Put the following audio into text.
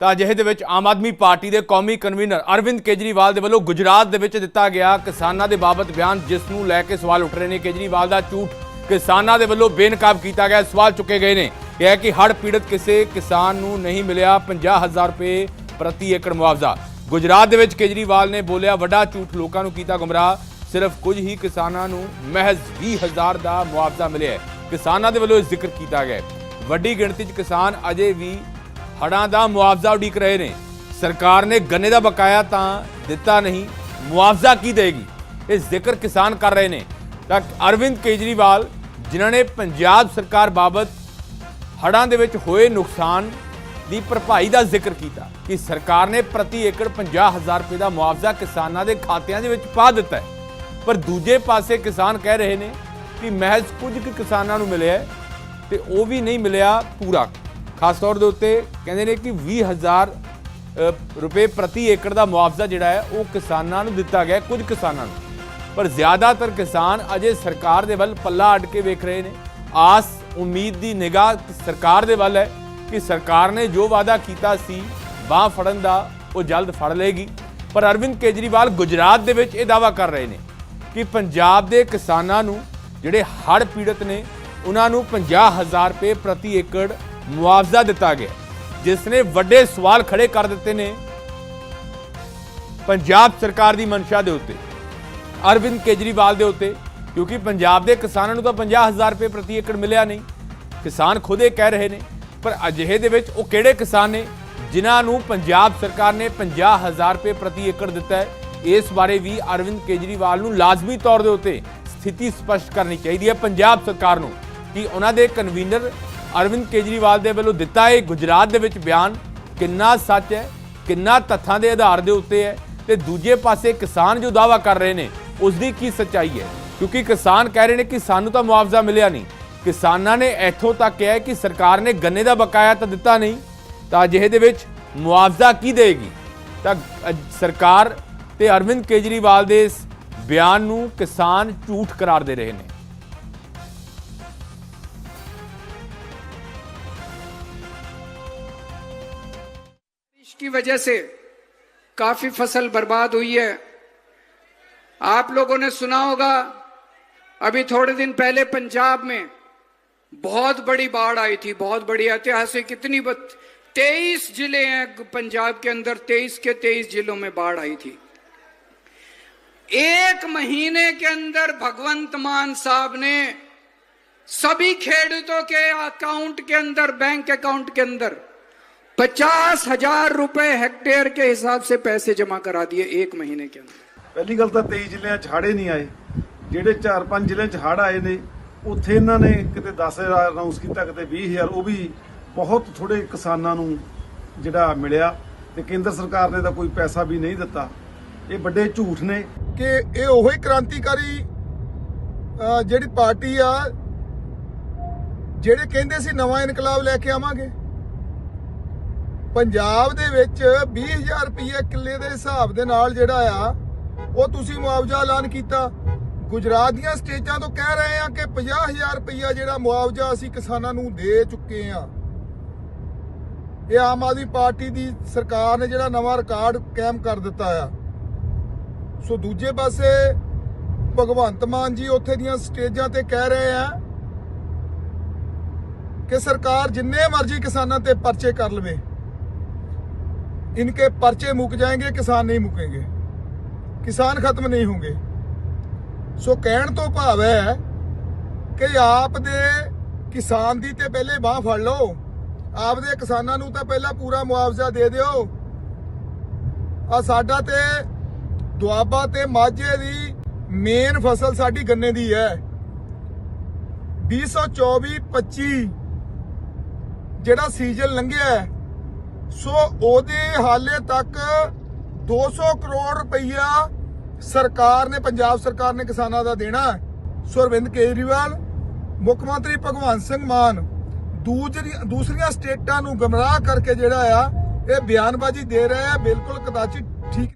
ਤਾਂ ਅਜਿਹੇ ਦੇ ਵਿੱਚ ਆਮ ਆਦਮੀ ਪਾਰਟੀ ਦੇ ਕੌਮੀ ਕਨਵੀਨਰ ਅਰਵਿੰਦ ਕੇਜਰੀਵਾਲ ਦੇ ਵੱਲੋਂ ਗੁਜਰਾਤ ਦੇ ਵਿੱਚ ਦਿੱਤਾ ਗਿਆ ਕਿਸਾਨਾਂ ਦੇ ਬਾਬਤ ਬਿਆਨ, ਜਿਸ ਨੂੰ ਲੈ ਕੇ ਸਵਾਲ ਉੱਠ ਰਹੇ ਨੇ। ਕੇਜਰੀਵਾਲ ਦਾ ਝੂਠ ਕਿਸਾਨਾਂ ਦੇ ਵੱਲੋਂ ਬੇਨਕਾਬ ਕੀਤਾ ਗਿਆ, ਸਵਾਲ ਚੁੱਕੇ ਗਏ ਨੇ। ਇਹ ਹੈ ਕਿ ਹੜ੍ਹ ਪੀੜਤ ਕਿਸੇ ਕਿਸਾਨ ਨੂੰ ਨਹੀਂ ਮਿਲਿਆ 50000 ਰੁਪਏ ਪ੍ਰਤੀ ਏਕੜ ਮੁਆਵਜ਼ਾ। ਗੁਜਰਾਤ ਦੇ ਵਿੱਚ ਕੇਜਰੀਵਾਲ ਨੇ ਬੋਲਿਆ, ਵੱਡਾ ਝੂਠ ਲੋਕਾਂ ਨੂੰ ਕੀਤਾ ਗੁੰਮਰਾਹ। ਸਿਰਫ ਕੁਝ ਹੀ ਕਿਸਾਨਾਂ ਨੂੰ ਮਹਿਜ਼ 20000 ਦਾ ਮੁਆਵਜ਼ਾ ਮਿਲਿਆ ਕਿਸਾਨਾਂ ਦੇ ਵੱਲੋਂ ਇਹ ਜ਼ਿਕਰ ਕੀਤਾ ਗਿਆ ਵੱਡੀ ਗਿਣਤੀ 'ਚ ਕਿਸਾਨ ਅਜੇ ਵੀ ਹੜ੍ਹਾਂ ਦਾ ਮੁਆਵਜ਼ਾ ਉਡੀਕ ਰਹੇ ਨੇ। ਸਰਕਾਰ ਨੇ ਗੰਨੇ ਦਾ ਬਕਾਇਆ ਤਾਂ ਦਿੱਤਾ ਨਹੀਂ, ਮੁਆਵਜ਼ਾ ਕੀ ਦੇਗੀ? ਇਹ ਜ਼ਿਕਰ ਕਿਸਾਨ ਕਰ ਰਹੇ ਨੇ। ਤਾਂ ਅਰਵਿੰਦ ਕੇਜਰੀਵਾਲ, ਜਿਨ੍ਹਾਂ ਨੇ ਪੰਜਾਬ ਸਰਕਾਰ ਬਾਬਤ ਹੜ੍ਹਾਂ ਦੇ ਵਿੱਚ ਹੋਏ ਨੁਕਸਾਨ ਦੀ ਭਰਪਾਈ ਦਾ ਜ਼ਿਕਰ ਕੀਤਾ ਕਿ ਸਰਕਾਰ ਨੇ ਪ੍ਰਤੀ ਏਕੜ 50000 ਰੁਪਏ ਦਾ ਮੁਆਵਜ਼ਾ ਕਿਸਾਨਾਂ ਦੇ ਖਾਤਿਆਂ ਦੇ ਵਿੱਚ ਪਾ ਦਿੱਤਾ ਹੈ। ਪਰ ਦੂਜੇ ਪਾਸੇ ਕਿਸਾਨ ਕਹਿ ਰਹੇ ਨੇ ਕਿ ਮਹਿਜ਼ ਕੁਝ ਕੁ ਕਿਸਾਨਾਂ ਨੂੰ ਮਿਲਿਆ ਹੈ ਤੇ ਉਹ ਵੀ ਨਹੀਂ ਮਿਲਿਆ ਪੂਰਾ। ਖਾਸ ਤੌਰ ਦੇ ਉੱਤੇ ਕਹਿੰਦੇ ਨੇ ਕਿ 20000 ਅ, ਰੁਪਏ ਪ੍ਰਤੀ ਏਕੜ ਦਾ ਮੁਆਵਜ਼ਾ ਜਿਹੜਾ ਹੈ ਉਹ ਕਿਸਾਨਾਂ ਨੂੰ ਦਿੱਤਾ ਗਿਆ ਕੁਝ ਕਿਸਾਨਾਂ ਨੂੰ। ਪਰ ਜ਼ਿਆਦਾਤਰ ਕਿਸਾਨ ਅਜੇ ਸਰਕਾਰ ਦੇ ਵੱਲ ਪੱਲਾ ਅੱਡ ਕੇ ਵੇਖ ਰਹੇ ਨੇ। ਆਸ ਉਮੀਦ ਦੀ ਨਿਗਾਹ ਸਰਕਾਰ ਦੇ ਵੱਲ ਹੈ ਕਿ ਸਰਕਾਰ ਨੇ ਜੋ ਵਾਅਦਾ ਕੀਤਾ ਸੀ ਬਾਹ ਫੜਨ ਦਾ ਉਹ ਜਲਦ ਫੜ ਲਏਗੀ। ਪਰ ਅਰਵਿੰਦ ਕੇਜਰੀਵਾਲ ਗੁਜਰਾਤ ਦੇ ਵਿੱਚ ਇਹ ਦਾਵਾ ਕਰ ਰਹੇ ਨੇ ਕਿ ਪੰਜਾਬ ਦੇ ਕਿਸਾਨਾਂ ਨੂੰ ਜਿਹੜੇ ਹੜ੍ਹ ਪੀੜਤ ਨੇ ਉਹਨਾਂ ਨੂੰ 50000 ਰੁਪਏ ਪ੍ਰਤੀ ਏਕੜ ਮੁਆਵਜ਼ਾ ਦਿੱਤਾ ਗਿਆ। ਜਿਸ ਨੇ ਵੱਡੇ ਸਵਾਲ ਖੜੇ ਕਰ ਦਿੱਤੇ ਨੇ ਪੰਜਾਬ ਸਰਕਾਰ ਦੀ ਮਨਸ਼ਾ ਦੇ ਉੱਤੇ, ਅਰਵਿੰਦ ਕੇਜਰੀਵਾਲ ਦੇ ਉੱਤੇ, ਕਿਉਂਕਿ ਪੰਜਾਬ ਦੇ ਕਿਸਾਨਾਂ ਨੂੰ ਤਾਂ 50000 ਰੁਪਏ ਪ੍ਰਤੀ ਏਕੜ ਮਿਲਿਆ ਨਹੀਂ। ਕਿਸਾਨ ਖੁਦ ਇਹ ਕਹਿ ਰਹੇ ਨੇ, ਪਰ ਅਜਿਹੇ ਦੇ ਵਿੱਚ ਉਹ ਕਿਹੜੇ ਕਿਸਾਨ ਨੇ ਜਿਨ੍ਹਾਂ ਨੂੰ ਪੰਜਾਬ ਸਰਕਾਰ ਨੇ 50000 ਰੁਪਏ ਪ੍ਰਤੀ ਏਕੜ ਦਿੱਤਾ ਹੈ? ਇਸ ਬਾਰੇ ਵੀ ਅਰਵਿੰਦ ਕੇਜਰੀਵਾਲ ਨੂੰ ਲਾਜ਼ਮੀ ਤੌਰ ਦੇ ਉੱਤੇ ਸਥਿਤੀ ਸਪਸ਼ਟ ਕਰਨੀ ਚਾਹੀਦੀ ਹੈ ਪੰਜਾਬ ਸਰਕਾਰ ਨੂੰ ਕਿ ਉਹਨਾਂ ਦੇ ਕਨਵੀਨਰ ਅਰਵਿੰਦ ਕੇਜਰੀਵਾਲ ਦੇ ਵੱਲੋਂ ਦਿੱਤਾ ਇਹ ਗੁਜਰਾਤ ਦੇ ਵਿੱਚ ਬਿਆਨ। ਕਿੰਨਾ ਸੱਚ ਹੈ, ਕਿੰਨਾ ਤੱਥਾਂ ਦੇ ਆਧਾਰ ਦੇ ਉੱਤੇ ਹੈ ਤੇ ਦੂਜੇ ਪਾਸੇ ਕਿਸਾਨ ਜੋ ਦਾਵਾ ਕਰ ਰਹੇ ਨੇ ਉਸ ਦੀ ਕੀ ਸੱਚਾਈ ਹੈ? ਕਿਉਂਕਿ ਕਿਸਾਨ ਕਹਿ ਰਹੇ ਨੇ ਕਿ ਸਾਨੂੰ ਤਾਂ ਮੁਆਵਜ਼ਾ ਮਿਲਿਆ ਨਹੀਂ। ਕਿਸਾਨਾਂ ਨੇ ਇੱਥੋਂ ਤੱਕ ਕਿਹਾ ਕਿ ਸਰਕਾਰ ਨੇ ਗੰਨੇ ਦਾ ਬਕਾਇਆ ਤਾਂ ਦਿੱਤਾ ਨਹੀਂ, ਤਾਂ ਅਜਿਹੇ ਦੇ ਵਿੱਚ ਮੁਆਵਜ਼ਾ ਕੀ ਦੇਗੀ ਤਾਂ ਸਰਕਾਰ ਤੇ ਅਰਵਿੰਦ ਕੇਜਰੀਵਾਲ ਦੇ ਇਸ ਬਿਆਨ ਨੂੰ ਕਿਸਾਨ ਝੂਠ ਕਰਾਰ ਦੇ ਰਹੇ ਨੇ। की वजह से काफ़ी फ़सल बर्बाद हुई है। आप लोगों ने सुना होगा, अभी थोड़े दिन पहले पंजाब में बहुत बड़ी बाढ़ आई थी, बहुत बड़ी ऐतिहासिक कितनी तेईस ज़िले हैं पंजाब के अंदर, तेईस के तेईस जिलों में बाढ़ आई थी। एक महीने के अंदर भगवंत मान साहब ने सभी खेडूतों के अकाउंट के अंदर बैंक अकाउंट के अंदर पचास हजार रुपए हेक्टेयर के हिसाब से पैसे जमा करा दिए एक महीने के अंदर ਪਹਿਲੀ ਗੱਲ ਤਾਂ 23 ਜ਼ਿਲ੍ਹਿਆਂ 'ਚ ਹਾੜੇ ਨਹੀਂ ਆਏ ਜਿਹੜੇ 4-5 ਜ਼ਿਲ੍ਹਿਆਂ 'ਚ ਹੜ੍ਹ ਆਏ ਨੇ ਉੱਥੇ ਇਹਨਾਂ ਨੇ ਕਿਤੇ 10000 ਅਨਾਉਂਸ ਕੀਤਾ ਕਿਤੇ 20000 ਉਹ ਵੀ ਬਹੁਤ ਥੋੜੇ ਕਿਸਾਨਾਂ ਨੂੰ ਜਿਹੜਾ ਮਿਲਿਆ ਤੇ ਕੇਂਦਰ ਸਰਕਾਰ ਨੇ ਤਾਂ ਕੋਈ ਪੈਸਾ ਵੀ ਨਹੀਂ ਦਿੱਤਾ ਇਹ ਵੱਡੇ ਝੂਠ ਨੇ ਕਿ ਇਹ ਉਹੀ ਕ੍ਰਾਂਤੀਕਾਰੀ ਅਹ, ਜਿਹੜੀ ਪਾਰਟੀ ਆ ਜਿਹੜੇ ਕਹਿੰਦੇ ਸੀ ਨਵਾਂ ਇਨਕਲਾਬ ਲੈ ਕੇ ਆਵਾਂਗੇ ਪੰਜਾਬ ਦੇ ਵਿੱਚ 20000 ਰੁਪਏ ਕਿੱਲੇ ਦੇ ਹਿਸਾਬ ਦੇ ਨਾਲ ਜਿਹੜਾ ਆ, ਉਹ ਤੁਸੀਂ ਮੁਆਵਜ਼ਾ ਐਲਾਨ ਕੀਤਾ। ਗੁਜਰਾਤ ਦੀਆਂ ਸਟੇਜਾਂ ਤੋਂ ਕਹਿ ਰਹੇ ਆ ਕਿ 50000 ਰੁਪਇਆ ਜਿਹੜਾ ਮੁਆਵਜ਼ਾ ਅਸੀਂ ਕਿਸਾਨਾਂ ਨੂੰ ਦੇ ਚੁੱਕੇ ਆ। ਇਹ ਆਮ ਆਦਮੀ ਪਾਰਟੀ ਦੀ ਸਰਕਾਰ ਨੇ ਜਿਹੜਾ ਨਵਾਂ ਰਿਕਾਰਡ ਕਾਇਮ ਕਰ ਦਿੱਤਾ ਆ। ਸੋ ਦੂਜੇ ਪਾਸੇ ਭਗਵੰਤ ਮਾਨ ਜੀ ਉੱਥੇ ਦੀਆਂ ਸਟੇਜਾਂ ਤੇ ਕਹਿ ਰਹੇ ਆ ਕਿ ਸਰਕਾਰ ਜਿੰਨੇ ਮਰਜ਼ੀ ਕਿਸਾਨਾਂ ਤੇ ਪਰਚੇ ਕਰ ਲਵੇ। ਇਨਕੇ ਪਰਚੇ ਮੁੱਕ ਜਾਣਗੇ ਕਿਸਾਨ ਨਹੀਂ ਮੁੱਕेंगे ਕਿਸਾਨ ਖਤਮ ਨਹੀਂ ਹੋਣਗੇ ਸੋ ਕਹਿਣ ਤੋਂ ਭਾਵ ਹੈ ਕਿ ਆਪ ਦੇ ਕਿਸਾਨ ਦੀ ਤੇ ਪਹਿਲੇ ਬਾਹ ਫੜ ਲਓ ਆਪ ਦੇ ਕਿਸਾਨਾਂ ਨੂੰ ਤਾਂ ਪਹਿਲਾਂ ਪੂਰਾ ਮੁਆਵਜ਼ਾ ਦੇ ਦਿਓ ਆ ਸਾਡਾ ਤੇ ਦੁਆਬਾ ਤੇ ਮਾਝੇ ਦੀ ਮੇਨ ਫਸਲ ਸਾਡੀ ਗੰਨੇ ਦੀ ਹੈ 2024-25 ਜਿਹੜਾ ਸੀਜ਼ਨ ਲੰਘਿਆ ਹੈ, ਸੋ ਉਹਦੇ ਹਾਲੇ ਤੱਕ 200 ਕਰੋੜ ਰੁਪਈਆ ਸਰਕਾਰ ਨੇ, ਪੰਜਾਬ ਸਰਕਾਰ ਨੇ ਕਿਸਾਨਾਂ ਦਾ ਦੇਣਾ ਸੋ ਅਰਵਿੰਦ ਕੇਜਰੀਵਾਲ, ਮੁੱਖ ਮੰਤਰੀ ਭਗਵੰਤ ਸਿੰਘ ਮਾਨ, ਦੂਜਰੀ- ਦੂਸਰੀਆਂ ਸਟੇਟਾਂ ਨੂੰ ਗਮਰਾਹ ਕਰਕੇ ਜਿਹੜਾ ਆ, ਇਹ ਬਿਆਨਬਾਜ਼ੀ ਦੇ ਰਿਹਾ ਹੈ ਬਿਲਕੁਲ ਕਦਾਚੀ ਠੀਕ